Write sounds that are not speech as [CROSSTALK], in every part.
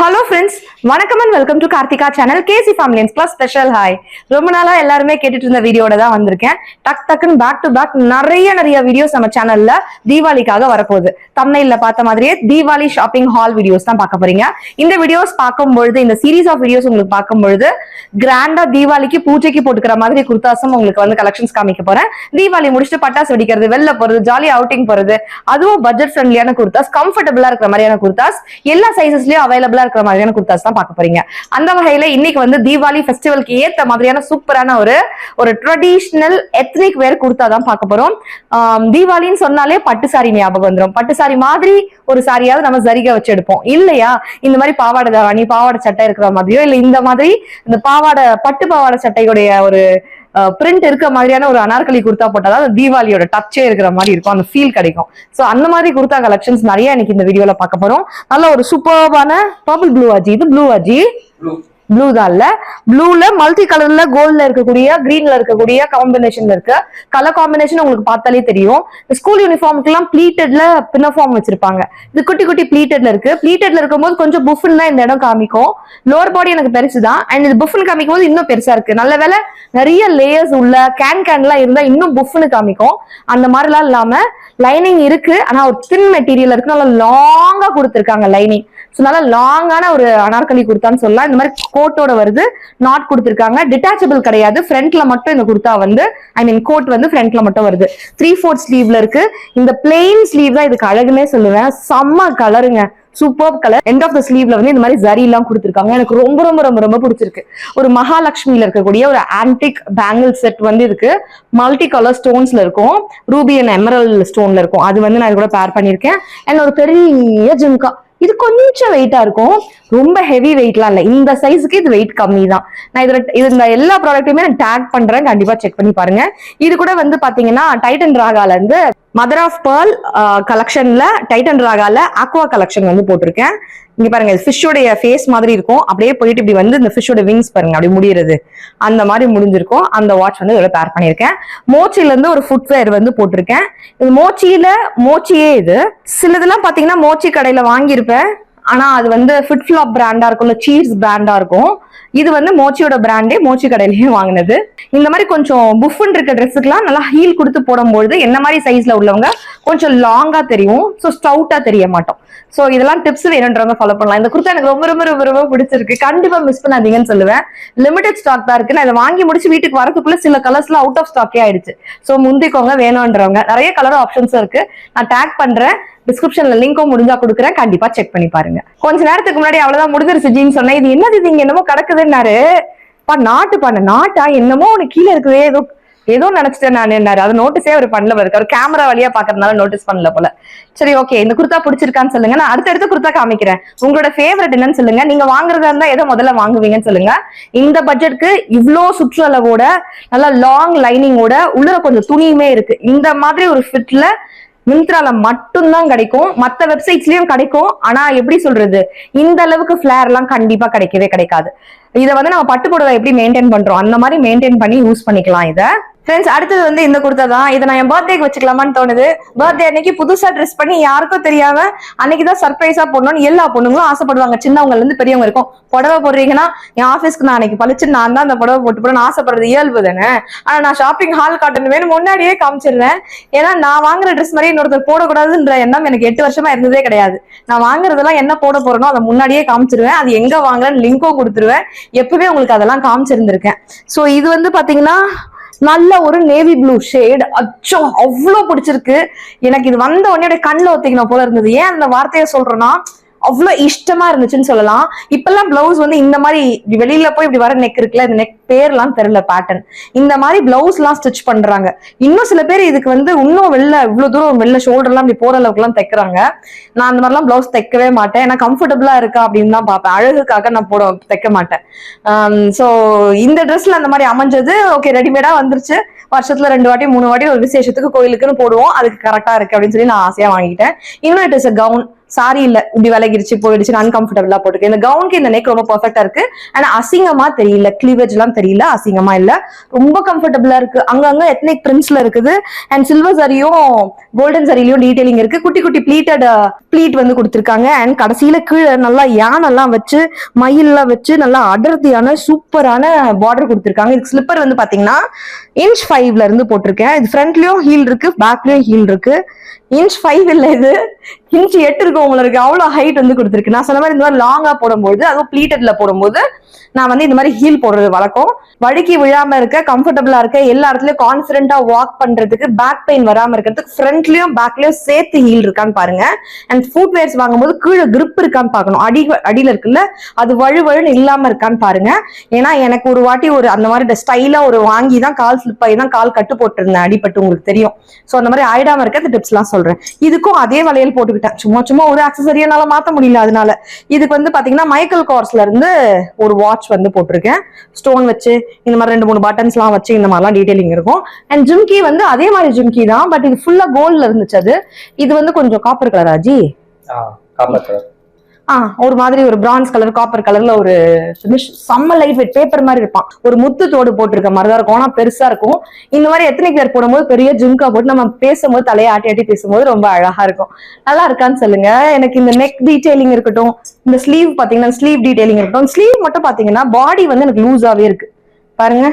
Hello friends வணக்கம் and welcome to Karthika channel KC ஃபேமிலியன்ஸ் class special hi ரொம்ப நாளா எல்லாருமே கேட்டுட்டு இருந்த வீடியோட தான் வந்திருக்கேன். டக் டக்குன்னு பேக் டு பேக் நிறைய நிறைய வீடியோஸ் நம்ம சேனல்ல தீபாவளிக்காக வரப்போகுது. தமிழ்ல பார்த்த மாதிரியே தீபாவளி ஷாப்பிங் ஹால் வீடியோஸ் தான் பார்க்க போறீங்க. இந்த வீடியோஸ் பார்க்கும் பொழுது இந்த சீரீஸ் ஆஃப் வீடியோஸ் உங்களுக்கு பார்க்கும் பொழுது கிராண்டா தீபாவளிக்கு பூஜைக்கு போட்டுக்கிற மாதிரி குர்தாசம் உங்களுக்கு வந்து கலெக்ஷன்ஸ் காமிக்க போறேன். தீபாவளி முடிச்சுட்டு பட்டாசு வெடிக்கிறது வெளில போறது ஜாலி அவுட்டிங் போறது அதுவும் பட்ஜெட் ஃப்ரெண்ட்லியான குர்தாஸ் கம்ஃபர்டபுளா இருக்கிற மாதிரியான குர்தாஸ் எல்லா சைசஸ்லயும் அவைலபிளா இருக்கிற மாதிரியான குர்தாஸ் தான் பார்க்க போறீங்க. அந்த வகையில இன்னைக்கு வந்து தீபாவளி ஃபெஸ்டிவலுக்கு ஏத்த மாதிரியான சூப்பரான ஒரு ஒரு ட்ரெடிஷ்னல் எத்னிக் வேர் குர்தா தான் பார்க்க போறோம். தீபாவளின்னு சொன்னாலே பட்டு சாரி ஞாபகம் வந்துரும். பட்டு சாரி மாதிரி ஒரு சாரியாவது நம்ம சரிகை வச்சு எடுப்போம். இல்லையா? இந்த மாதிரி பாவாடை தாவணி பாவாடை சட்டை இருக்கிற மாதிரியோ இல்ல இந்த மாதிரி இந்த பாவாடை பட்டு பாவாடை சட்டையுடைய ஒரு பிரிண்ட் இருக்க மாதிரியான ஒரு அனார்கலி குர்த்தா போட்டால் தான் தீபாவளியோட டச்சே இருக்கிற மாதிரி இருக்கும். அந்த ஃபீல் கிடைக்கும். சோ அந்த மாதிரி குர்த்தா கலெக்ஷன்ஸ் நிறைய இன்னைக்கு இந்த வீடியோல பார்க்க போறோம். நல்ல ஒரு சூப்பர்பான பர்பிள் ப்ளூ ஆஜி. இது ப்ளூ ஆஜி? ப்ளூ தான் இல்ல. ப்ளூல மல்டி கலர்ல கோல்ட்ல இருக்கக்கூடிய கிரீன்ல இருக்கக்கூடிய காம்பினேஷன்ல இருக்கு. கலர் காம்பினேஷன் உங்களுக்கு பார்த்தாலே தெரியும். ஸ்கூல் யூனிஃபார்முக்கு எல்லாம் பின்னஃபார்ம் வச்சிருப்பாங்க. இது குட்டி குட்டி பிளீட்டட்ல இருக்கு. பிளீட்டட்ல இருக்கும்போது கொஞ்சம் புஃபன் தான் இந்த இடம் காமிக்கும். லோவர் பாடி எனக்கு பெருசு தான். அண்ட் இது புஃபன் காமிக்கும் போது இன்னும் பெருசா இருக்கு. நல்ல வேலை நிறைய லேயர்ஸ் உள்ள கேன் கேன்லாம் இருந்தா இன்னும் புஃப்னு காமிக்கும். அந்த மாதிரிலாம் இல்லாம லைனிங் இருக்கு. ஆனா ஒரு தின் மெட்டீரியல் இருக்கு நல்லா லாங்கா கொடுத்துருக்காங்க லைனிங் ஸோ நல்லா லாங்கான ஒரு அனார்கலி கொடுத்தான்னு சொல்லலாம். இந்த மாதிரி கோட்டோட வருது. நாட் கொடுத்துருக்காங்க. டிட்டாச்சபிள் கிடையாது. ஃப்ரண்ட்ல மட்டும் இந்த குடுத்தா வந்து ஐ மீன் கோட் வந்து ஃப்ரண்ட்ல மட்டும் வருது. த்ரீ ஃபோர்த் ஸ்லீவ்ல இருக்கு. இந்த பிளெயின் ஸ்லீவ் தான் இதுக்கு அழகுனே சொல்லுவேன். செம்ம கலருங்க super colour end of the ஸ்லீவ்ல வந்து இந்த மாதிரி ஜரி எல்லாம் கொடுத்துருக்காங்க. எனக்கு ரொம்ப ரொம்ப ரொம்ப ரொம்ப பிடிச்சிருக்கு. ஒரு மகாலட்சுமியில இருக்கக்கூடிய ஒரு ஆன்டிக் பேங்கிள் செட் வந்து இதுக்கு மல்டி கலர் ஸ்டோன்ஸ்ல இருக்கும். ரூபி அண்ட் எமரல் ஸ்டோன்ல இருக்கும். அது வந்து நான் இது கூட பேர் பண்ணியிருக்கேன். அண்ட் ஒரு பெரிய ஜிம்கா. இது கொஞ்சம் வெயிட்டா இருக்கும். ரொம்ப ஹெவி வெயிட்லாம் இல்லை. இந்த சைஸுக்கு இது வெயிட் கம்மி தான். நான் இதில் இது இந்த எல்லா ப்ராடக்ட்டுமே நான் டேக் பண்றேன். கண்டிப்பா செக் பண்ணி பாருங்க. இது கூட வந்து பாத்தீங்கன்னா டைட்டன் ராகால இருந்து மதர் ஆஃப் பேர்ல் கலெக்ஷன்ல டைட்டன் ராகால ஆக்வா கலெக்ஷன் வந்து போட்டிருக்கேன். இங்க பாருங்க ஃபிஷ்ஷோடைய ஃபேஸ் மாதிரி இருக்கும். அப்படியே போயிட்டு இப்படி வந்து இந்த ஃபிஷ்ஷோட விங்ஸ் பாருங்க அப்படி முடியறது. அந்த மாதிரி முடிஞ்சிருக்கும். அந்த வாட்ச் வந்து இதோட பேர் பண்ணியிருக்கேன். மோச்சில இருந்து ஒரு ஃபுட்வேர் வந்து போட்டிருக்கேன். இது மோச்சியில மோச்சியே இது. சிலதெல்லாம் பாத்தீங்கன்னா மோச்சி கடையில வாங்கியிருப்பேன். ஆனா அது வந்து ஃபிட் ஃபிளாப் பிராண்டா இருக்கும் இல்ல சீஸ் பிராண்டா இருக்கும். இது வந்து மோச்சியோட பிராண்டே மோச்சி கடையிலேயே வாங்கினது. இந்த மாதிரி கொஞ்சம் புஃபன் இருக்க ட்ரெஸ்ஸுக்கெல்லாம் நல்லா ஹீல் கொடுத்து போடும்பொழுது என்ன மாதிரி சைஸ்ல உள்ளவங்க கொஞ்சம் லாங்கா தெரியும் ஸோ ஸ்டவுட்டா தெரிய மாட்டோம். ஸோ இதெல்லாம் டிப்ஸ் வேணுன்றவங்க ஃபாலோ பண்ணலாம். இந்த குர்த்தா எனக்கு ரொம்ப ரொம்ப ரொம்ப ரொம்ப பிடிச்சிருக்கு. கண்டிப்பா மிஸ் பண்ணாதீங்கன்னு சொல்லுவேன். லிமிடெட் ஸ்டாக் தான் இருக்கு. நான் இதை வாங்கி முடிச்சு வீட்டுக்கு வரதுக்குள்ள சில கலர்ஸ்ல அவுட் ஆஃப் ஸ்டாக்கே ஆயிடுச்சு. ஸோ முந்திக்கோங்க வேணும்ன்றவங்க நிறைய கலர் ஆப்ஷன்ஸும் இருக்கு. நான் டேக் பண்றேன். டிஸ்கிரிப்ஷன்ல லிங்க்கும் முடிஞ்சா கொடுக்குறேன். கண்டிப்பா செக் பண்ணி பாருங்க. கொஞ்ச நேரத்துக்கு முன்னாடி அவ்வளவுதான் முடிஞ்சிருச்சு ஜீன் சொன்னேன். இது என்னது இது இங்க என்னமோ நடக்குதுன்னாரு. பா நாட்டு பண்ண நாட்டா என்னமோ உனக்கு கீழே இருக்குதே ஏதோ ஏதோ நினைச்சிட்டேன் நான் என்னாரு அது நோட்டீஸே அவர் பண்ணல பாருங்க அவர் கேமரா வழியா பாக்குறதுனால நோட்டீஸ் பண்ணல போல. சரி ஓகே இந்த குர்தா பிடிச்சிருக்கான்னு சொல்லுங்க. நான் அடுத்தடுத்து குர்த்தா காமிக்கிறேன். உங்களோட ஃபேவரட் என்னன்னு சொல்லுங்க. நீங்க வாங்குறதா இருந்தா எதை முதல்ல வாங்குவீங்கன்னு சொல்லுங்க. இந்த பட்ஜெட்க்கு இவ்வளோ சுற்றுலாவோட நல்லா லாங் லைனிங்கோட உள்ள கொஞ்சம் துணியுமே இருக்கு. இந்த மாதிரி ஒரு ஃபிட்ல மிந்த்ரால மட்டும்தான் கிடைக்கும். மத்த வெப்சைட்ஸ்லயும் கிடைக்கும். ஆனா எப்படி சொல்றது? இந்த அளவுக்கு ஃபிளேர் எல்லாம் கண்டிப்பா கிடைக்கவே கிடைக்காது. இதை வந்து நம்ம பட்டு புடவை எப்படி மெயின்டைன் பண்றோம்? அந்த மாதிரி மெயின்டைன் பண்ணி யூஸ் பண்ணிக்கலாம் இதை. ஃப்ரெண்ட்ஸ் அடுத்தது வந்து இந்த குர்த்தா தான். இதை நான் என் பர்த்டேக்கு வச்சுக்கலாமான்னு தோணுது. பர்த்டே அன்னைக்கு புதுசா ட்ரெஸ் பண்ணி யாருக்கும் தெரியாம அன்னைக்கு தான் சர்ப்ரைஸா போடணும்னு எல்லா பொண்ணுங்களும் ஆசைப்படுவாங்க. சின்னவங்கல இருந்து பெரியவங்க இருக்கும் புடவை போடுறீங்கன்னா என் ஆஃபீஸ்க்கு நான் அன்னைக்கு பழிச்சு நான் தான் அந்த புடவை போட்டு போடணும்னு ஆசைப்படுறது இயல்பு தானே. ஆனா நான் ஷாப்பிங் ஹால் காட்டணும் வேணும் முன்னாடியே காமிச்சிருவேன். ஏன்னா நான் வாங்குற ட்ரெஸ் மாதிரி இன்னொருத்தர் போடக்கூடாதுன்ற எண்ணம் எனக்கு எட்டு வருஷமா இருந்ததே கிடையாது. நான் வாங்குறதெல்லாம் என்ன போட போறேனோ அதை முன்னாடியே காமிச்சிருவேன். அது எங்க வாங்குறேன்னு லிங்க்கும் கொடுத்துருவேன். எப்பவே உங்களுக்கு அதெல்லாம் காமிச்சிருந்திருக்கேன். சோ இது வந்து பாத்தீங்கன்னா நல்ல ஒரு நேவி ப்ளூ ஷேட் அச்சோ அவ்வளோ பிடிச்சிருக்கு. எனக்கு இது வந்த உடனே கண்ணில் ஒத்திக்கணும் போல இருந்தது. ஏன் அந்த வார்த்தையை சொல்றேன்னா அவ்வளோ இஷ்டமா இருந்துச்சுன்னு சொல்லலாம். இப்பெல்லாம் பிளவுஸ் வந்து இந்த மாதிரி வெளியில போய் இப்படி வர நெக் இருக்குல்ல இந்த நெக் பேர்லாம் தெரியல பேட்டர்ன் இந்த மாதிரி பிளவுஸ் எல்லாம் ஸ்டிச் பண்றாங்க. இன்னும் சில பேர் இதுக்கு வந்து இன்னும் வெளில இவ்வளவு தூரம் வெளில ஷோல்டர்லாம் இப்படி போற அளவுக்கு எல்லாம் தைக்கிறாங்க. நான் அந்த மாதிரிலாம் பிளவுஸ் தைக்கவே மாட்டேன். ஏன்னா கம்ஃபர்டபுளா இருக்கா அப்படின்னு தான் பார்ப்பேன். அழகுக்காக நான் போட தைக்க மாட்டேன். ஸோ இந்த ட்ரெஸ்ல அந்த மாதிரி அமைஞ்சது. ஓகே ரெடிமேடா வந்துருச்சு. வருஷத்துல ரெண்டு வாட்டி மூணு வாட்டி ஒரு விசேஷத்துக்கு கோயிலுக்குன்னு போடுவோம். அதுக்கு கரெக்டா இருக்கு அப்படின்னு சொல்லி நான் ஆசையா வாங்கிட்டேன். இன்னும் it is a gown sari இல்ல இப்படி விலகிருச்சு போயிடுச்சு அன்கம்ஃபர்டபுளா போட்டுருக்கு இந்த கவுனுக்கு இந்த நெக் ரொம்ப பர்ஃபெக்டா இருக்கு. ஆனா அசிங்கமா தெரியல கிளீவேஜ் எல்லாம் தெரியல அசிங்கமா இல்ல. ரொம்ப கம்ஃபர்டபுளா இருக்கு. அங்கங்க எத்னிக் பிரிண்ட்ஸ்ல இருக்குது. அண்ட் சில்வர் சரியும் கோல்டன் சரிலையும் டீடைலிங் இருக்கு. குட்டி குட்டி ப்ளீட்டட் ப்ளீட் uh, வந்து கொடுத்துருக்காங்க. அண்ட் கடைசியில கீழே நல்லா யானெல்லாம் வச்சு மயிலெல்லாம் வச்சு நல்லா அடர்த்தியான சூப்பரான பார்டர் கொடுத்துருக்காங்க. இதுக்கு ஸ்லிப்பர் வந்து பாத்தீங்கன்னா இன்ச் ஃபைவ்ல இருந்து போட்டிருக்கேன். இது ஃப்ரண்ட்லயும் ஹீல் இருக்கு பேக்லயும் ஹீல் இருக்கு. இன்ச் ஃபைவ் இல்ல இது. இன்ச்சு எட்டு இருக்கு உங்களுக்கு. ஹைட் வந்து கொடுத்துருக்கு. நான் சொன்ன மாதிரி இந்த மாதிரி லாங்காக போடும்போது அதுவும் ப்ளீட்டட்ல போடும்போது நான் வந்து இந்த மாதிரி ஹீல் போடுறது வழக்கம். வழுக்கி விழாம இருக்க கம்ஃபர்டபுளா இருக்க எல்லா இடத்துலயும் கான்பிடண்டா வாக் பண்றதுக்கு பேக் பெயின் வராம இருக்கிறதுக்கு ஃப்ரண்ட்லயும் பேக்லயும் சேர்த்து ஹீல் இருக்கான்னு பாருங்க. அண்ட் ஃபுட் வேர்ஸ் வாங்கும்போது கீழே கிரிப் இருக்கான்னு பார்க்கணும். அடி அடியில இருக்குல்ல அது வழு வழுன்னு இல்லாம இருக்கான்னு பாருங்க. ஏன்னா எனக்கு ஒரு வாட்டி ஒரு அந்த மாதிரி ஸ்டைலா ஒரு வாங்கி தான் கால் ஸ்லிப் ஆகி தான் கால் கட்டு போட்டிருந்தேன். அடிபட்டு உங்களுக்கு தெரியும். ஸோ அந்த மாதிரி ஆயிடாம இருக்க அந்த டிப்ஸ் எல்லாம் சொல்றேன். இதுக்கும் அதே வளையல் விட்டேன். சும்மா சும்மா ஒரு அக்சசரியா என்னால மாத்த முடியல அதனால. இதுக்கு வந்து பாத்தீங்கன்னா மைக்கேல் கார்ஸ்ல இருந்து ஒரு வாட்ச் வந்து போட்டிருக்கேன். ஸ்டோன் வச்சு இந்த மாதிரி ரெண்டு மூணு பட்டன்ஸ் எல்லாம் வச்சு இந்த மாதிரிலாம் டீடைலிங் இருக்கும். அண்ட் ஜிம்கி வந்து அதே மாதிரி ஜிம்கி தான் பட் இது ஃபுல்லா கோல்ட்ல இருந்துச்சு அது. இது வந்து கொஞ்சம் காப்பர் கலர் ஆஜி காப்பர் கலர் ஆ ஒரு மாதிரி ஒரு பிரான்ஸ் கலர் காப்பர் கலர்ல ஒரு finish. செம்ம லைட் வெயிட் பேப்பர் மாதிரி இருப்பான். ஒரு முத்து தோடு போட்டிருக்க மாதிரி தான் இருக்கும். ஆனா பெருசா இருக்கும். இந்த மாதிரி எத்தனை பேர் போடும்போது பெரிய ஜிம்கா போட்டு நம்ம பேசும்போது தலையை ஆட்டி ஆட்டி பேசும்போது ரொம்ப அழகா இருக்கும். நல்லா இருக்கான்னு சொல்லுங்க. எனக்கு இந்த நெக் டீடைலிங் இருக்கட்டும் இந்த ஸ்லீவ் பாத்தீங்கன்னா ஸ்லீவ் டீடைலிங் இருக்கட்டும். ஸ்லீவ் மட்டும் பாத்தீங்கன்னா பாடி வந்து எனக்கு லூஸாவே இருக்கு. பாருங்க.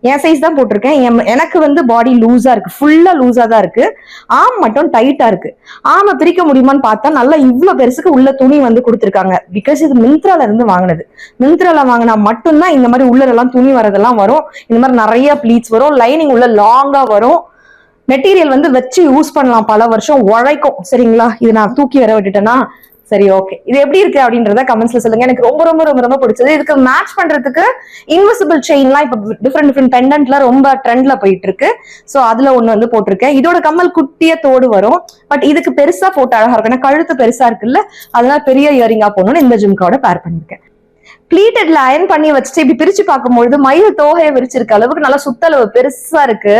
என் சைஸ் தான் போட்டிருக்கேன். என்- எனக்கு வந்து பாடி லூஸா இருக்கு. ஃபுல்லா லூஸா தான் இருக்கு. ஆம் மட்டும் டைட்டா இருக்கு. ஆமை பிரிக்க முடியுமான்னு பார்த்தா நல்லா இவ்வளோ பெருசுக்கு உள்ள துணி வந்து கொடுத்துருக்காங்க. பிகாஸ் இது மிந்த்ரால இருந்து வாங்கினது. மிந்த்ரால வாங்கினா மட்டும்தான் இந்த மாதிரி உள்ள எல்லாம் துணி வரதெல்லாம் வரும். இந்த மாதிரி நிறைய ப்ளீட்ஸ் வரும். லைனிங் உள்ள லாங்கா வரும். மெட்டீரியல் வந்து வச்சு யூஸ் பண்ணலாம். பல வருஷம் உழைக்கும். சரிங்களா? இது நான் தூக்கி வர விட்டுட்டேன்னா சரி ஓகே இது எப்படி இருக்கு அப்படின்றத கமெண்ட்ஸ்ல சொல்லுங்க. எனக்கு ரொம்ப ரொம்ப ரொம்ப ரொம்ப பிடிச்சது. இதுக்கு மேட்ச் பண்றதுக்கு இன்விசிபிள் செயின்லாம் இப்ப டிஃப்ரெண்ட் டிஃப்ரெண்ட் பெண்டன்ட்ல ரொம்ப ட்ரெண்ட்ல போயிட்டு இருக்கு. சோ அதுல ஒண்ணு வந்து போட்டிருக்கேன். இதோட கம்மல் குட்டிய தோடு வரும். பட் இதுக்கு பெருசா போட்டு அழகா இருக்கும். ஏன்னா கழுத்து பெருசா இருக்குல்ல. அதனால பெரிய இயரிங்கா போகணும்னு இந்த ஜிம்காவோட பேர் பண்ணிருக்கேன் ப்ளீட்டட்ல அயன் பண்ணி வச்சுட்டு இப்படி பிரிச்சு பார்க்கும்பொழுது மயில் தோகையை விரிச்சிருக்க அளவுக்கு நல்லா சுத்தளவு பெருசா இருக்கு.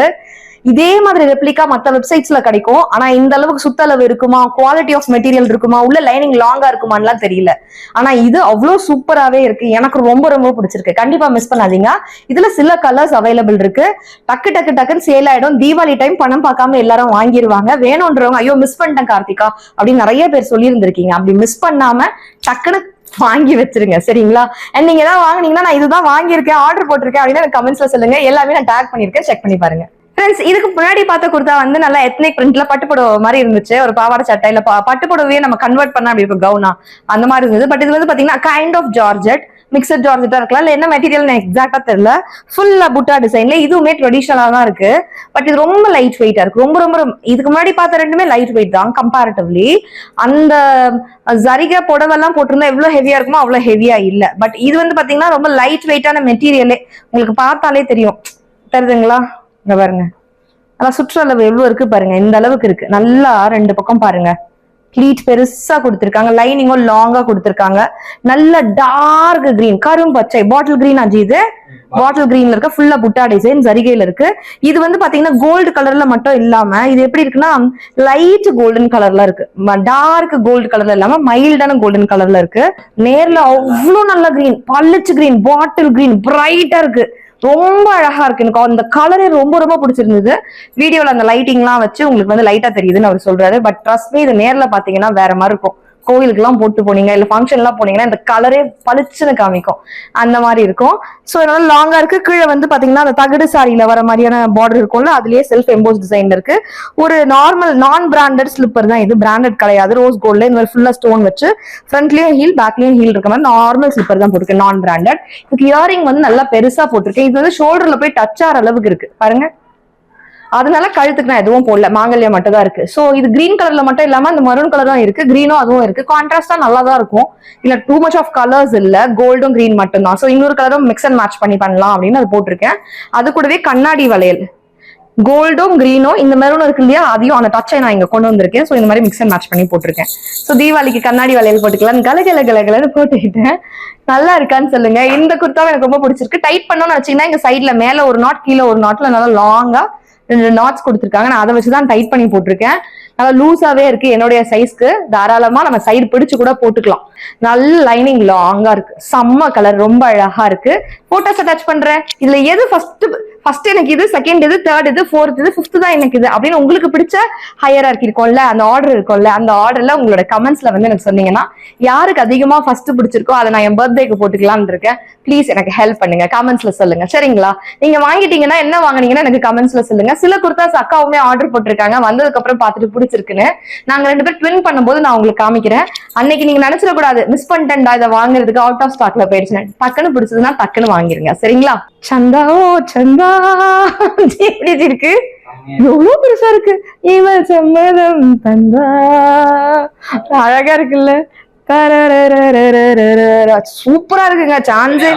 இதே மாதிரி ரெப்ளிகா மற்ற வெப்சைட்ஸ்ல கிடைக்கும். ஆனா இந்த அளவுக்கு சுத்தளவு இருக்குமா? குவாலிட்டி ஆஃப் மெட்டீரியல் இருக்குமா? உள்ள லைனிங் லாங்கா இருக்குமான்லாம் தெரியல. ஆனா இது அவ்வளவு சூப்பராவே இருக்கு. எனக்கு ரொம்ப ரொம்ப பிடிச்சிருக்கு. கண்டிப்பா மிஸ் பண்ணாதீங்க. இதுல சில கலர்ஸ் அவைலபிள் இருக்கு. டக்கு டக்கு டக்குன்னு சேல் ஆயிடும். தீபாவளி டைம் பணம் பார்க்காம எல்லாரும் வாங்கிடுவாங்க வேணும்ன்றவங்க ஐயோ மிஸ் பண்ணிட்டேன் கார்த்திகா அப்படின்னு நிறைய பேர் சொல்லியிருந்திருக்கீங்க. அப்படி மிஸ் பண்ணாம டக்குன்னு வாங்கி வச்சிருங்க. சரிங்களா? அண்ட் நீங்க ஏதாவது வாங்குனீங்கன்னா நான் இதுதான் வாங்கியிருக்கேன் ஆர்டர் போட்டிருக்கேன் அப்படின்னு எனக்கு கமெண்ட்ஸ்ல சொல்லுங்க. எல்லாமே நான் டேக் பண்ணிருக்கேன் செக் பண்ணி பாருங்க. ஃப்ரெண்ட்ஸ் இதுக்கு முன்னாடி பார்த்த குர்தா வந்து நல்லா எத்னிக் பிரிண்ட்ல பட்டு மாதிரி இருந்துச்சு. ஒரு பாவாடை சட்டை இல்ல ப- பட்டு நம்ம கன்வெர்ட் பண்ண அப்படி இருக்கும் கவுனா அந்த மாதிரி இருந்தது. பட் இது வந்து பாத்தீங்கன்னா கைண்ட் ஆஃப் ஜார்ஜெட் மிக்சட் ஜார்ஜெட்டா இருக்கலாம். இல்ல என்ன மெட்டீரியல் எக்ஸாக்டா தெரியல. ஃபுல்லா புட்டா டிசைன்ல இதுவுமே ட்ரெடிஷனலா தான் இருக்கு. பட் இது ரொம்ப லைட் வெயிட்டா இருக்கு. ரொம்ப ரொம்ப இதுக்கு முன்னாடி பார்த்த ரெண்டுமே லைட் வெயிட் தான் கம்பேரிட்டிவ்லி அந்த ஜரிக புடவெல்லாம் போட்டிருந்தா எவ்வளவு ஹெவியா இருக்குமோ அவ்வளவு ஹெவியா இல்ல. பட் இது வந்து பாத்தீங்கன்னா ரொம்ப லைட் வெயிட்டான மெட்டீரியலே உங்களுக்கு பார்த்தாலே தெரியும். தெரியுதுங்களா? இங்க பாருங்க. நல்லா சுற்றளவு எவ்வளவு இருக்கு பாருங்க. இந்த அளவுக்கு இருக்கு. நல்லா ரெண்டு பக்கம் பாருங்க. ப்ளீட் பெருசா கொடுத்துருக்காங்க. லைனிங்கும் லாங்கா கொடுத்துருக்காங்க. நல்ல டார்க் கிரீன் கரும் பச்சை. பாட்டில் கிரீன் அஜி இது? பாட்டில் கிரீன்ல இருக்க ஃபுல்லா புட்டா டிசைன் சரிகையில இருக்கு. இது வந்து பாத்தீங்கன்னா கோல்டு கலர்ல மட்டும் இல்லாம இது எப்படி இருக்குன்னா லைட் கோல்டன் கலர்ல இருக்கு. டார்க் கோல்டு கலர்ல இல்லாம மைல்டான கோல்டன் கலர்ல இருக்கு. நேர்ல அவ்வளவு நல்ல கிரீன் பளிச்சு கிரீன் பாட்டில் கிரீன் பிரைட்டா இருக்கு. ரொம்ப அழகா இருக்கு எனக்கு அந்த கலரே ரொம்ப ரொம்ப பிடிச்சிருந்தது. வீடியோல அந்த லைட்டிங்லாம் வச்சு உங்களுக்கு வந்து லைட்டா தெரியுதுன்னு அவர் சொல்றாரு. பட் ட்ரஸ்ட் மீ இது நேர்ல பாத்தீங்கன்னா வேற மாதிரி இருக்கும். கோவிலுக்கு எல்லாம் போட்டு போனீங்க இல்ல ஃபங்க்ஷன் எல்லாம் போனீங்கன்னா இந்த கலரே பளிச்சுன்னு காமிக்கும். அந்த மாதிரி இருக்கும். ஸோ அதனால லாங்கா இருக்கு. கீழே வந்து பாத்தீங்கன்னா அந்த தகடு சாரியில வர மாதிரியான பார்டர் இருக்கும்ல அதுலயே செல்ஃப் எம்போஸ் டிசைன் இருக்கு. ஒரு நார்மல் நான் பிராண்டட் ஸ்லிப்பர் தான் இது. பிராண்டட் கிடையாது. ரோஸ் கோல்ட்ல இந்த மாதிரி ஃபுல்லா ஸ்டோன் வச்சு ஃப்ரண்ட்லயும் ஹீல் பேக்லயும் ஹீல் இருக்க மாதிரி நார்மல் ஸ்லிப்பர் தான் போட்டிருக்கேன் நான் பிராண்டட் இதுக்கு இயரிங் வந்து நல்லா பெருசா போட்டிருக்கேன். இது வந்து ஷோல்டர்ல போய் டச் ஆகிற அளவுக்கு இருக்கு. பாருங்க. அதனால கழுத்துக்கு நான் எதுவும் போடல. மாங்கல்யம் மட்டும் தான் இருக்கு. சோ இது கிரீன் கலர்ல மட்டும் இல்லாம இந்த மரூன் கலர் தான் இருக்கு. கிரீனும் அதுவும் இருக்கு. கான்ட்ராஸ்டா நல்லா தான் இருக்கும். இல்ல டூ மச் ஆஃப் கலர்ஸ் இல்ல. கோல்டும் கிரீன் மட்டும் தான் சோ இன்னொரு கலரும் மிக்ஸ் அண்ட் மேட்ச் பண்ணி பண்ணலாம் அப்படின்னு அது போட்டிருக்கேன். அது கூடவே கண்ணாடி வளையல். கோல்டும் கிரீனும் இந்த மெரூனும் இருக்கு இல்லையா? அதையும் அந்த டச்சை நான் இங்க கொண்டு வந்திருக்கேன். சோ இந்த மாதிரி மிக்ஸ் அண்ட் மேட்ச் பண்ணி போட்டிருக்கேன். சோ தீபாவளிக்கு கண்ணாடி வளையல் போட்டுக்கலாம் கல கல போட்டுக்கிட்டேன். நல்லா இருக்கான்னு சொல்லுங்க. இந்த குர்த்தாவும் எனக்கு ரொம்ப பிடிச்சிருக்கு. டைட் பண்ணணும்னு வச்சீங்கன்னா இங்க சைட்ல மேல ஒரு நாட் கீழே ஒரு நாட்ல நல்லா லாங்கா ரெண்டு நாட்ஸ் கொடுத்துருக்காங்க. நான் அதை வச்சு தான் டைட் பண்ணி போட்டிருக்கேன். நல்லா லூஸாவே இருக்கு. என்னுடைய சைஸ்க்கு தாராளமா நம்ம சைடு பிடிச்சு கூட போட்டுக்கலாம். நல்ல லைனிங் லாங்கா இருக்கு. செம்ம கலர் ரொம்ப அழகா இருக்கு. போட்டோஸ் அட்டாச் பண்றேன். இதுல எது ஃபர்ஸ்ட் ஃபர்ஸ்ட் எனக்கு இது செகண்ட் இது தேர்ட் இது ஃபோர்த் இது ஃபிஃப்த் தான் எனக்கு இது. அப்படின்னு உங்களுக்கு பிடிச்ச ஹையரா இருக்கும்ல அந்த ஆர்டர் இருக்கும்ல அந்த ஆர்டர்ல உங்களோட கமெண்ட்ஸ்ல வந்து எனக்கு சொன்னீங்கன்னா யாருக்கு அதிகமா ஃபர்ஸ்ட் பிடிச்சிருக்கோ அதை நான் என் பர்த்டேக்கு போட்டுக்கலாம்னு இருக்கேன். ப்ளீஸ் எனக்கு ஹெல்ப் பண்ணுங்க. கமெண்ட்ஸ்ல சொல்லுங்க. சரிங்களா? நீங்க வாங்கிட்டீங்கன்னா என்ன வாங்குனீங்கன்னா எனக்கு கமெண்ட்ஸ்ல சொல்லுங்க. சில குர்தாஸ் அக்காவுமே ஆர்டர் போட்டிருக்காங்க. வந்ததுக்கு அப்புறம் பார்த்துட்டு பிடிச்சிருக்குன்னு நாங்க ரெண்டு பேரும் ட்வின் பண்ணும்போது நான் உங்களுக்கு காமிக்கிறேன். அன்னைக்கு நீங்க நினைச்சிடக்கூடாது. மிஸ் பண்ணிட்டேன்டா இதை வாங்குறதுக்கு அவுட் ஆஃப் ஸ்டாக்ல போயிடுச்சு டக்குன்னு பிடிச்சதுன்னா டக்குன்னு வாங்கிருங்க. சரிங்களா? சந்தா ஓ சந்தா. [LAUGHS] எப்படி இருக்கு? எவ்வளவு பெருசா இருக்கு. இவள் சம்மதம் தந்தா. அழகா இருக்குல்ல. சூப்பரா இருக்குங்க சான்ஸே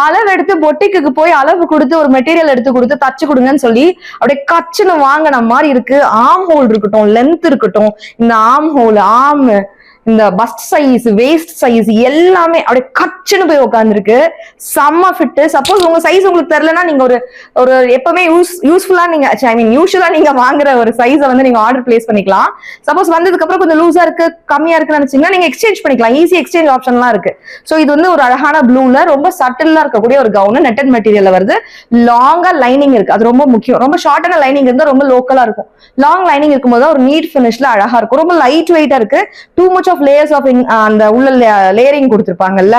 அளவு எடுத்து பொட்டிக்கு போய் அளவு கொடுத்து ஒரு மெட்டீரியல் எடுத்து கொடுத்து தச்சு கொடுங்கன்னு சொல்லி அப்படியே கச்சுன்னு வாங்கின மாதிரி இருக்கு ஆம் ஹோல் இருக்கட்டும் லென்த் இருக்கட்டும் இந்த ஆம் ஹோல் ஆம் இந்த பஸ்ட் சைஸ் வேஸ்ட் சைஸ் எல்லாமே அப்படியே கச்சுன்னு போய் உட்காந்துருக்கு செம்ம ஃபிட்டு சப்போஸ் உங்க சைஸ் உங்களுக்கு தெரிலனா நீங்க ஒரு ஒரு எப்பவுமே யூஸ் யூஸ்ஃபுல்லா நீங்க ஐ மீன் யூஸ்வலா நீங்க வாங்குற ஒரு சைஸை வந்து நீங்க ஆர்டர் பிளேஸ் பண்ணிக்கலாம். சப்போஸ் வந்ததுக்கு அப்புறம் கொஞ்சம் லூஸா இருக்கு கம்மியா இருக்குன்னு நினைச்சீங்கன்னா நீங்க எக்ஸ்சேஞ்ச் பண்ணிக்கலாம். ஈஸி எக்ஸ்சேஞ்ச் ஆப்ஷன்லாம் இருக்கு. ஸோ இது வந்து ஒரு அழகான ப்ளூல ரொம்ப சட்டிலா இருக்கக்கூடிய ஒரு கவுன் நெட்டட் மெட்டீரியல்ல வருது. லாங்கா லைனிங் இருக்கு. அது ரொம்ப முக்கியம். ரொம்ப ஷார்ட்டான லைனிங் இருந்தால் ரொம்ப லோக்கலா இருக்கும். லாங் லைனிங் இருக்கும்போது தான் ஒரு நீட் ஃபினிஷ்ல அழகா இருக்கும். ரொம்ப லைட் வெயிட்டா இருக்கு. Too much of layers of அந்த உள்ள லேயரிங் கொடுத்துருப்பாங்கல்ல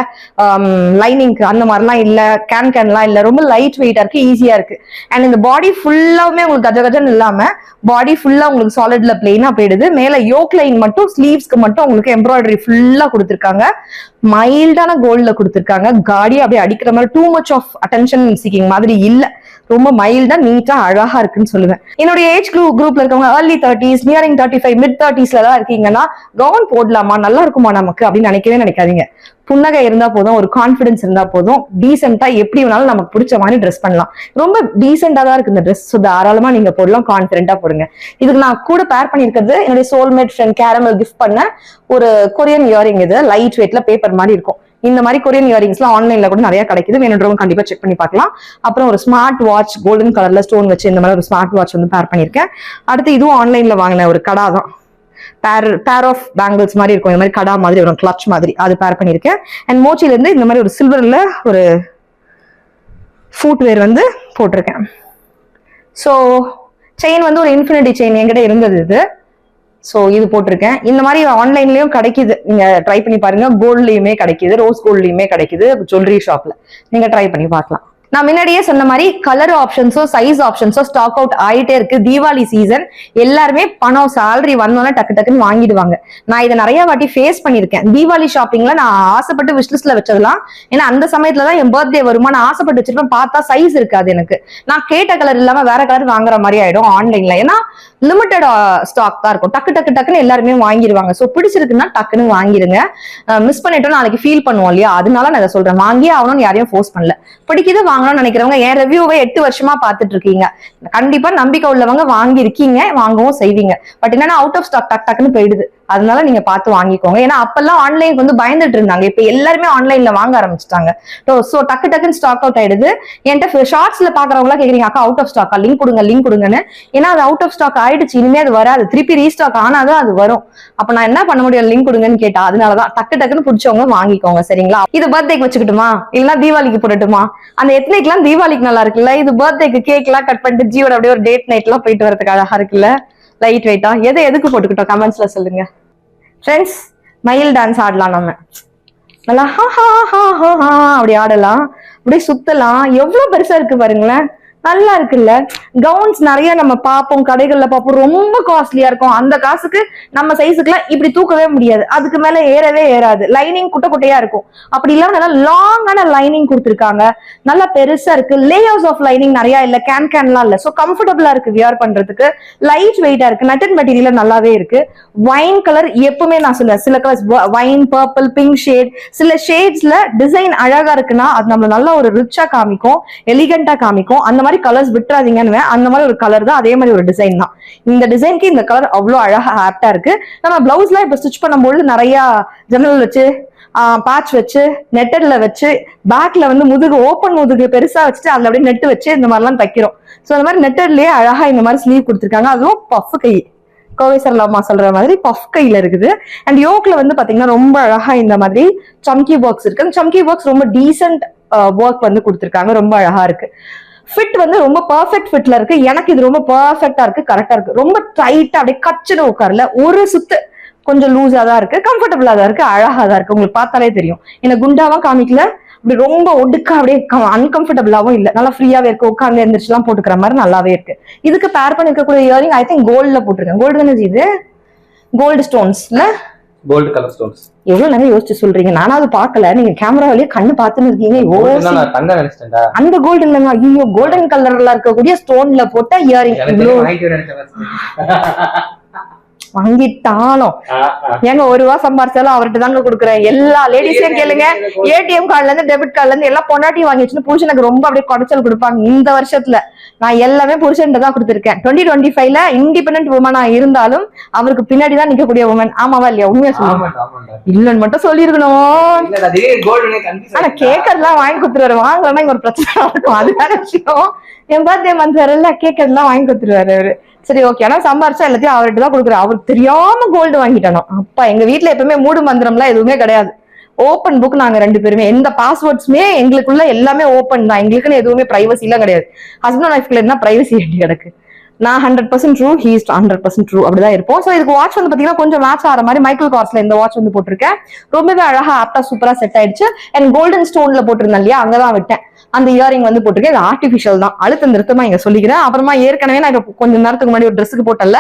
லைனிங்க்கு um, அந்த மாதிரிலாம் இல்ல கேன் கேன்லாம் இல்ல ரொம்ப லைட் வெயிட்டா இருக்கு ஈஸியா இருக்கு. அண்ட் இந்த பாடி ஃபுல்லாவுமே உங்களுக்கு கஜ கஜன்னு இல்லாம பாடி ஃபுல்லா உங்களுக்கு சாலிடில் பிளெயினாக போயிடுது. மேல யோக் லைன் மட்டும் ஸ்லீவ்ஸ்க்கு மட்டும் உங்களுக்கு எம்ப்ராய்டரி ஃபுல்லா கொடுத்துருக்காங்க. மைல்டான கோல்ட்ல கொடுத்துருக்காங்க. காடி அப்படியே அடிக்கிற மாதிரி too much of attention seeking மாதிரி இல்ல. ரொம்ப மைல்டா நீட்டா அழகா இருக்குன்னு சொல்லுவேன். என்னுடைய ஏஜ் குரூப் குரூப்ல இருக்கவங்க early thirties nearing thirty five mid தேர்ட்டிஸ்ல தான் இருக்கீங்கன்னா கவுன் போடலாமா? நல்லா இருக்குமா நமக்கு? அப்படின்னு நினைக்கவே நினைக்காதீங்க. புன்னகை இருந்தா போதும் ஒரு கான்ஃபிடன்ஸ் இருந்தா போதும் டீசெண்டா எப்படி வேணாலும் நமக்கு பிடிச்ச மாதிரி ட்ரெஸ் பண்ணலாம். ரொம்ப டீசெண்டா தான் இருக்கு இந்த ட்ரெஸ் ஸோ தாராளமா நீங்க போடலாம் கான்ஃபிடென்ட்டா போடுங்க. இதுக்கு நான் கூட பேர் பண்ணியிருக்கிறது என்னுடைய சோல்மேட் ஃப்ரெண்ட் கேரமல் கிஃப்ட் பண்ண ஒரு கொரியன் இயரிங் இது லைட் வெயிட்ல பேப்பர் மாதிரி இருக்கும். இந்த மாதிரி கொரியன் இயரிங்ஸ்லாம் ஆன்லைன்ல கூட நிறைய கிடைக்குது. வேணுன்றவங்க கண்டிப்பா செக் பண்ணி பார்க்கலாம். அப்புறம் ஒரு ஸ்மார்ட் வாட்ச் கோல்டன் கலர்ல ஸ்டோன் வச்சு இந்த மாதிரி ஒரு ஸ்மார்ட் வாட்ச் வந்து பேர் பண்ணியிருக்கேன். அடுத்து இதுவும் ஆன்லைன்ல வாங்கின ஒரு கடா தான். பேர் பேர் ஆஃப் பேங்கிள்ஸ் மாதிரி இருக்கும். இந்த மாதிரி கடா மாதிரி வரும் கிளச் மாதிரி. அது பேர் பண்ணியிருக்கேன். அண்ட் மோச்சில இருந்து இந்த மாதிரி ஒரு சில்வர்ல ஒரு ஃபுட்வேர் வந்து போட்டிருக்கேன். ஸோ செயின் வந்து ஒரு இன்ஃபினிட்டி செயின் என்கிட்ட இருந்தது இது. ஸோ இது போட்டிருக்கேன். இந்த மாதிரி ஆன்லைன்லயும் கிடைக்குது. நீங்க ட்ரை பண்ணி பாருங்க. கோல்ட்லயுமே கிடைக்குது. ரோஸ் கோல்ட்லயுமே கிடைக்குது. ஜுவல்லரி ஷாப்ல நீங்க ட்ரை பண்ணி பார்க்கலாம். நான் முன்னாடியே சொன்ன மாதிரி கலர் ஆப்ஷன்ஸோ சைஸ் ஆப்ஷன்ஸோ ஸ்டாக் அவுட் ஆயிட்டே இருக்கு. தீபாவளி சீசன் எல்லாருமே பணம் சேலரி வந்தோன்னே டக்கு டக்குன்னு வாங்கிடுவாங்க. நான் இதை நிறைய வாட்டி ஃபேஸ் பண்ணியிருக்கேன். தீபாவளி ஷாப்பிங்ல நான் ஆசைப்பட்டு விஷ்லிஸ்ட்ல வச்சதெல்லாம் ஏன்னா அந்த சமயத்துல தான் என் பர்த்டே வருமா நான் ஆசைப்பட்டு வச்சிருப்பேன். பார்த்தா சைஸ் இருக்காது எனக்கு. நான் கேட்ட கலர் இல்லாம வேற கலர் வாங்குற மாதிரி ஆயிடும் ஆன்லைன்ல ஏன்னா லிமிட்டட் ஸ்டாக் தான் இருக்கும். டக்கு டக்கு டக்குன்னு எல்லாருமே வாங்கிடுவாங்க. ஸோ பிடிச்சிருக்குன்னா டக்குன்னு வாங்கிருங்க. மிஸ் பண்ணிட்டோம் நாளைக்கு ஃபீல் பண்ணுவோம் இல்லையா? அதனால நான் இதை சொல்றேன். வாங்கியே ஆகணும்னு யாரையும் ஃபோர்ஸ் பண்ணல. பிடிக்குது வாங்கணும்னு நினைக்கிறவங்க என் ரிவ்யூவை எட்டு வருஷமா பாத்துட்டு இருக்கீங்க கண்டிப்பா நம்பிக்கை உள்ளவங்க வாங்கி இருக்கீங்க வாங்கவும் செய்வீங்க. பட் என்னன்னா அவுட் ஆஃப் ஸ்டாக் டக் டக்குன்னு போயிடுது. அதனால நீங்க பார்த்து வாங்கிக்கோங்க. ஏன்னா அப்பெல்லாம் ஆன்லைன் வந்து பயந்துட்டு இருந்தாங்க. இப்ப எல்லாருமே ஆன்லைன்ல வாங்க ஆரம்பிச்சிட்டாங்க. ஸோ டக்கு டக்குன்னு ஸ்டாக் அவுட் ஆயிடுது. என்கிட்ட ஷார்ட்ஸ்ல பாக்குறவங்களா கேக்குறீங்க அக்கா அவுட் ஆஃப் ஸ்டாக்கா லிங்க் கொடுங்க லிங்க் கொடுங்கன்னு. ஏன்னா அது அவுட் ஆஃப் ஸ்டாக் ஆயிடுச்சு. இனிமே அது வராது. திருப்பி ரீஸ்டாக் ஆனாதான் அது வரும். அப்ப நான் என்ன பண்ண முடியும்? லிங்க் கொடுங்கன்னு கேட்டா அதனாலதான் டக்கு டக்குன்னு பிடிச்சவங்க வாங்கிக்கோங்க சரிங்களா? இது பர்த்டேக்கு வச்சுக்கிட்டுமா? இல்லைன்னா தீபாவளிக்கு போட்டுட்டுமா அந்த எத்தனைக்கெல்லாம் தீபாவளிக்கு நல்லா இருக்குல்ல? இது பர்த்டேக்கு கேக் எல்லாம் கட் பண்ணிட்டு ஜியோட அப்படியே ஒரு டேட் நைட் எல்லாம் போயிட்டு வரதுக்கு அழகா இருக்குல்ல? லைட் வெயிட்டா எதை எதுக்கு போட்டுக்கிட்டோம்? கமெண்ட்ஸ்ல சொல்லுங்க. ஃப்ரெண்ட்ஸ் மயில் டான்ஸ் ஆடலாம் நம்ம. நல்லா ஹா ஹா ஹா ஹா ஹா அப்படி ஆடலாம். அப்படியே சுத்தலாம். எவ்வளவு பெருசா இருக்கு பாருங்களேன். நல்லா இருக்குல்ல கவுன்ஸ் நிறைய நம்ம பார்ப்போம் கடைகள்ல பார்ப்போம். ரொம்ப காஸ்ட்லியா இருக்கும். அந்த காசுக்கு நம்ம சைஸுக்குலாம் இப்படி தூக்கவே முடியாது. அதுக்கு மேல ஏறவே ஏறாது. லைனிங் குட்டை குட்டையா இருக்கும். அப்படி இல்லாம நல்லா லாங்கான லைனிங் கொடுத்துருக்காங்க. நல்லா பெருசா இருக்கு. லேயர்ஸ் ஆஃப் லைனிங் நிறைய இல்ல. கேன் கேன்லாம் இல்ல. ஸோ கம்ஃபர்டபுளா இருக்கு வியர் பண்றதுக்கு. லைட் வெயிட்டா இருக்கு. நட்டன் மெட்டீரியல் நல்லாவே இருக்கு. வைன் கலர் எப்பவுமே நான் சொல்லுவேன். சில colours wine purple pink shade சில ஷேட்ஸ்ல டிசைன் அழகா இருக்குன்னா அது நம்ம நல்லா ஒரு ரிச்சா காமிக்கும் எலிகண்டா காமிக்கும். அந்த மாதிரி கலர்ஸ் விட்டுறாதீங்கன்னு அந்த மாதிரி ஒரு கலர் தான் அதே மாதிரி ஒரு டிசைன் தான். இந்த டிசைனுக்கு இந்த கலர் அவ்வளோ அழகா ஆப்டா இருக்கு. நம்ம பிளவுஸ்லாம் இப்போ ஸ்டிச் பண்ணும்போது நிறைய ஜன்னல் வச்சு பேட்ச் வச்சு நெட்டட்ல வச்சு பேக்ல வந்து முதுகு ஓப்பன் முதுகு பெருசா வச்சுட்டு அதுல அப்படியே நெட்டு வச்சு இந்த மாதிரிலாம் தைக்கிறோம். ஸோ அந்த மாதிரி நெட்டட்லயே அழகா இந்த மாதிரி ஸ்லீவ் கொடுத்துருக்காங்க. அதுவும் பஃப் கை. கோவை அம்மா சொல்ற மாதிரி பஃப் கையில இருக்குது. அண்ட் யோக்ல வந்து பாத்தீங்கன்னா ரொம்ப அழகா இந்த மாதிரி சம்கி பாக்ஸ் இருக்கு. அந்த சம்கி பாக்ஸ் ரொம்ப டீசென்ட் ஒர்க் வந்து கொடுத்துருக்காங்க. ரொம்ப அழகா இருக்கு. ஃபிட் வந்து ரொம்ப பர்ஃபெக்ட் ஃபிட்ல இருக்கு. எனக்கு இது ரொம்ப பர்ஃபெக்டா இருக்கு. கரெக்டா இருக்கு. ரொம்ப டைட்டா அப்படியே கச்சுன்னு உட்காரல. ஒரு சுத்து கொஞ்சம் லூஸா தான் இருக்கு. கம்ஃபர்டபுளா தான் இருக்கு. அழகா தான் இருக்கு. உங்களுக்கு பார்த்தாலே தெரியும். என்ன குண்டாவா காமிக்கல. இப்படி ரொம்ப ஒடுக்கா அப்படியே அன்கம்ஃபர்டபுளாவும் இல்லை. நல்லா ஃப்ரீயாவே இருக்கு. உட்காந்து எந்திரிச்சுலாம் போட்டுக்கிற மாதிரி நல்லாவே இருக்கு. இதுக்கு பேர் பண்ணி இருக்கக்கூடிய இயரிங் ஐ திங்க் கோல்ட்ல போட்டிருக்கேன். கோல்டு தானே இது? கோல்டு ஸ்டோன்ஸ்ல கோல்டு கலர் ஸ்டோன்ஸ் எவ்வளவு நேரம் யோசிச்சு சொல்றீங்க? நானும் அது பார்க்கல. நீங்க கேமரா வழியே கண்ணு பார்த்துன்னு இருக்கீங்க. தங்க நினைச்சிட்டேன்டா. அந்த கோல்டு இல்லைங்க. ஐயோ கோல்டன் கலர்ல இருக்கக்கூடிய ஸ்டோன்ல போட்ட இயரிங் வாங்கிட்டாலும். ஏங்க ஒரு ரூபா சம்பாரிச்சாலும் அவர்கிட்ட தாங்க கொடுக்குறேன். எல்லா லேடிஸையும் கேளுங்க. ஏடிஎம் கார்டுல இருந்து டெபிட் கார்டுல இருந்து எல்லாம் பொண்டாட்டி வாங்கி வச்சுன்னு புருஷனுக்கு ரொம்ப அப்படியே குடைச்சல் கொடுப்பாங்க. இந்த வருஷத்துல நான் எல்லாமே புருஷன்ட்ட தான் கொடுத்துருக்கேன். டுவெண்ட்டி டுவெண்ட்டி ஃபைவ்ல இண்டிபெண்டன்ட் உமனா இருந்தாலும் அவருக்கு பின்னாடி தான் நிக்கக்கூடிய உமன் ஆமாவா இல்லையா? உண்மையா சொல்லுங்க. இல்லன்னு மட்டும் சொல்லிருக்கணும். ஆனா. கேக்கறதுலாம் வாங்கி கொடுத்துருவாரு. வாங்கலன்னா இங்க ஒரு பிரச்சனை இருக்கும் அது வேற விஷயம். என் பர்த்டே மந்த் வரல கேக்கறதுலாம் வாங்கி கொடுத்துருவாரு அவரு. சரி ஓகே ஆனா சம்பாரிச்சா எல்லாத்தையும் அவர்கிட்ட தான் கொடுக்குறேன். அவருக்கு தெரியாம கோல்டு வாங்கிட்டானோ. அப்பா எங்க வீட்ல எப்பவுமே மூடு மந்திரம்லாம் எதுவுமே கிடையாது. ஓப்பன் புக் நாங்க ரெண்டு பேருமே. எந்த பாஸ்வேர்ட்ஸுமே எங்களுக்குள்ள எல்லாமே ஓப்பன் தான். எங்களுக்குன்னு எதுவுமே பிரைவசி எல்லாம் கிடையாது. ஹஸ்பண்ட் ஒய்ஃப்ல என்ன பிரைவசி வேண்டி கிடக்கு நான் hundred percent true he's hundred percent true அப்படிதான் இருப்போம். ஸோ இதுக்கு வாட்ச் வந்து பார்த்தீங்கன்னா கொஞ்சம் மேட்ச் ஆகிற மாதிரி மைக்கேல் கார்ஸ்ல இந்த வாட்ச் வந்து போட்டிருக்கேன். ரொம்பவே அழகா ஆப்டா சூப்பரா செட் ஆயிடுச்சு. அண்ட் கோல்டன் ஸ்டோன்ல போட்டிருந்தேன் இல்லையா அங்கதான் விட்டேன். அந்த இயரிங் வந்து போட்டிருக்கேன். இது ஆர்டிஃபிஷியல் தான். அழுத்த நிறுத்தமா இங்க சொல்லிக்கிறேன். அப்புறமா ஏற்கனவே நான் இப்போ கொஞ்ச நேரத்துக்கு முன்னாடி ஒரு ட்ரெஸ்ஸுக்கு போட்டல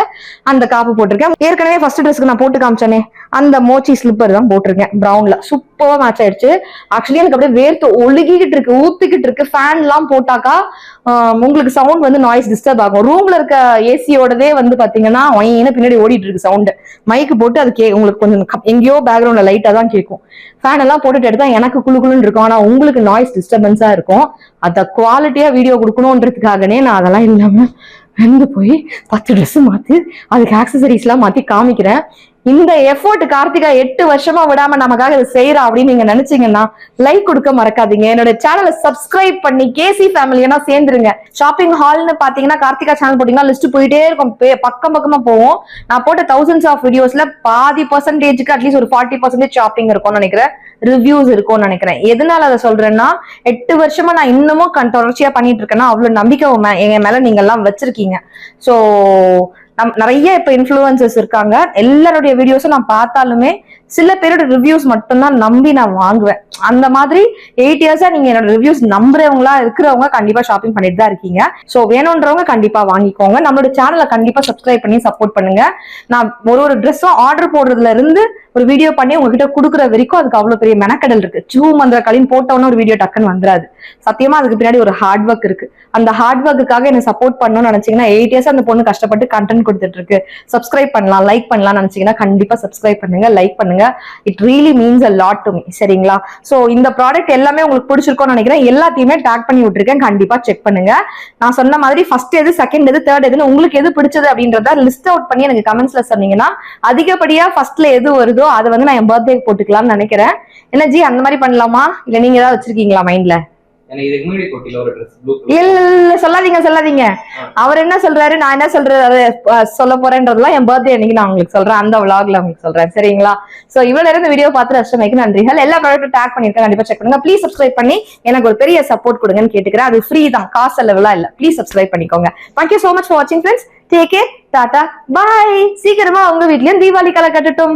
அந்த காப்பு போட்டிருக்கேன். ஏற்கனவே ஃபர்ஸ்ட் ட்ரெஸ்க்கு நான் போட்டு காமிச்சேனே அந்த மோச்சி ஸ்லிப்பர் தான் போட்டிருக்கேன் ப்ரௌன்ல சூப்பர் மேட்ச் ஆயிடுச்சு. ஆக்சுவலி எனக்கு அப்படியே வேர்த்து ஒழுகிக்கிட்டு இருக்கு ஊத்திக்கிட்டு இருக்கு. ஃபேன் எல்லாம் போட்டாக்கா உங்களுக்கு சவுண்ட் வந்து நாய்ஸ் டிஸ்டர்ப் ஆகும். ரூம்ல இருக்க ஏசியோடதே வந்து பாத்தீங்கன்னா ஒயின்னு பின்னாடி ஓடிட்டு இருக்கு சவுண்ட் மைக்கு போட்டு அது கே உங்களுக்கு கொஞ்சம் எங்கேயோ பேக்ரவுண்ட்ல லைட்டா தான் கேட்கும் ஃபேன் எல்லாம் போட்டுட்டு எடுத்தா எனக்கு குளு குளுன்னு இருக்கும். ஆனா உங்களுக்கு நாய்ஸ் டிஸ்டர்பன்ஸா இருக்கும். அத குவாலிட்டியா வீடியோ கொடுக்கணுன்றதுக்காகனே நான் அதெல்லாம் இல்லாம வெந்து போய் பத்து ட்ரெஸ் மாத்தி அதுக்கு ஆக்சசரிஸ் எல்லாம் மாத்தி காமிக்கிறேன். இந்த எஃபோர்ட் கார்த்திகா எட்டு வருஷமா விடாம நமக்காக இதை செய்யறா அப்படின்னு நீங்க நினைச்சீங்கன்னா லைக் கொடுக்க மறக்காதீங்க. என்னோட சேனலை சப்ஸ்கிரைப் பண்ணி கேசி ஃபேமிலியா சேர்ந்துருங்க. ஷாப்பிங் ஹால்னு பாத்தீங்கன்னா கார்த்திகா சேனல் போட்டீங்கன்னா லிஸ்ட் போயிட்டே இருக்கும். பக்கம் பக்கமா போவோம். நான் போட்ட தௌசண்ட்ஸ் ஆஃப் வீடியோஸ்ல பாதி பர்சன்டேஜ்க்கு அட்லீஸ்ட் ஒரு ஃபார்ட்டி பர்சன்டேஜ் ஷாப்பிங் இருக்கும்னு நினைக்கிறேன். ரிவ்யூஸ் இருக்கும்னு நினைக்கிறேன். எதனால அதை சொல்றேன்னா எட்டு வருஷமா நான் இன்னமும் கண் தொடர்ச்சியா பண்ணிட்டு இருக்கேன்னா அவ்வளவு நம்பிக்கை எங்க மேல நீங்க எல்லாம் வச்சிருக்கீங்க. சோ நம் நிறைய இப்போ இன்ஃப்ளூயன்சஸ் இருக்காங்க. எல்லாருடைய வீடியோஸும் நான் பார்த்தாலுமே சில பேரோட ரிவ்யூஸ் மட்டும்தான் நம்பி நான் வாங்குவேன். அந்த மாதிரி எயிட் இயர்ஸா நீங்க என்னோட ரிவ்யூஸ் நம்புறவங்களா இருக்கிறவங்க கண்டிப்பா ஷாப்பிங் பண்ணிட்டு தான் இருக்கீங்க. சோ வேணும்ன்றவங்க கண்டிப்பா வாங்கிக்கோங்க. நம்மளோட சேனலை கண்டிப்பா சப்ஸ்கிரைப் பண்ணி சப்போர்ட் பண்ணுங்க. நான் ஒரு ஒரு ட்ரெஸ்ஸும் ஆர்டர் போடுறதுல இருந்து ஒரு வீடியோ பண்ணி உங்ககிட்ட கொடுக்குற வரைக்கும் அதுக்கு அவ்வளவு பெரிய மெனக்கடல் இருக்கு. சூ மந்திர களின் போட்டவொன்னு ஒரு வீடியோ டக்குன்னு வந்துராது. சத்தியமா அதுக்கு பின்னாடி ஒரு ஹார்ட் ஒர்க் இருக்கு. அந்த ஹார்ட் ஒர்க்குக்காக என்ன சப்போர்ட் பண்ணணும்னு நினைச்சீங்கன்னா எயிட் இயர்ஸ் அந்த பொண்ணு கஷ்டப்பட்டு கண்டென்ட் கொடுத்துட்டு இருக்கு. சப்ஸ்கிரைப் பண்ணலாம் லைக் பண்ணலாம் நினைச்சீங்கன்னா கண்டிப்பா சப்ஸ்கிரைப் பண்ணுங்க லைக் பண்ணுங்க. It really means a lot to me சரிங்களா? சோ இந்த ப்ராடக்ட் எல்லாமே உங்களுக்கு பிடிச்சிருக்கோம்னு நினைக்கிறேன். எல்லாத்தையுமே டேக் பண்ணி விட்டுருக்கேன். கண்டிப்பா செக் பண்ணுங்க. நான் சொன்ன மாதிரி ஃபர்ஸ்ட் எது செகண்ட் எது தேர்ட் எதுன்னு உங்களுக்கு எது பிடிச்சது அப்படின்றத லிஸ்ட் அவுட் பண்ணி எனக்கு கமெண்ட்ஸ்ல சொன்னீங்கன்னா அதிகப்படியா ஃபர்ஸ்ட்ல எது வருதோ அதை வந்து நான் என் பர்த்டே போட்டுக்கலாம்னு நினைக்கிறேன். என்ன ஜி அந்த மாதிரி பண்ணலாமா? இல்ல நீங்க ஏதாவது வச்சிருக்கீங்களா மைண்ட்ல இல்ல சொல்லாதீங்க சொல்லாதீங்க. அவர் என்ன சொல்றாரு நான் என்ன சொல்றது சொல்ல போறேன்றதெல்லாம் என் பர்த்டே அன்னைக்கு நான் உங்களுக்கு சொல்றேன். அந்த vlogல உங்களுக்கு சொல்றேன் சரிங்களா? சோ இவ்வளவு நேரம் வீடியோ பார்த்து அஷ்டமைக்கு நன்றிகள். எல்லா ப்ராடக்ட்டும் டேக் பண்ணிருக்கேன் கண்டிப்பா செக் பண்ணுங்க. ப்ளீஸ் சப்ஸ்கிரைப் பண்ணி எனக்கு ஒரு பெரிய சப்போர்ட் கொடுங்கன்னு கேட்டுக்கிறேன். அது ஃப்ரீ தான் காசு அளவுலாம் இல்ல. ப்ளீஸ் சப்ஸ்கிரைப் பண்ணிக்கோங்க. Thank you so much for வாட்சிங் friends take care tata bye சீக்கிரமா உங்க வீட்லயும் தீபாவளி கலை கட்டட்டும்.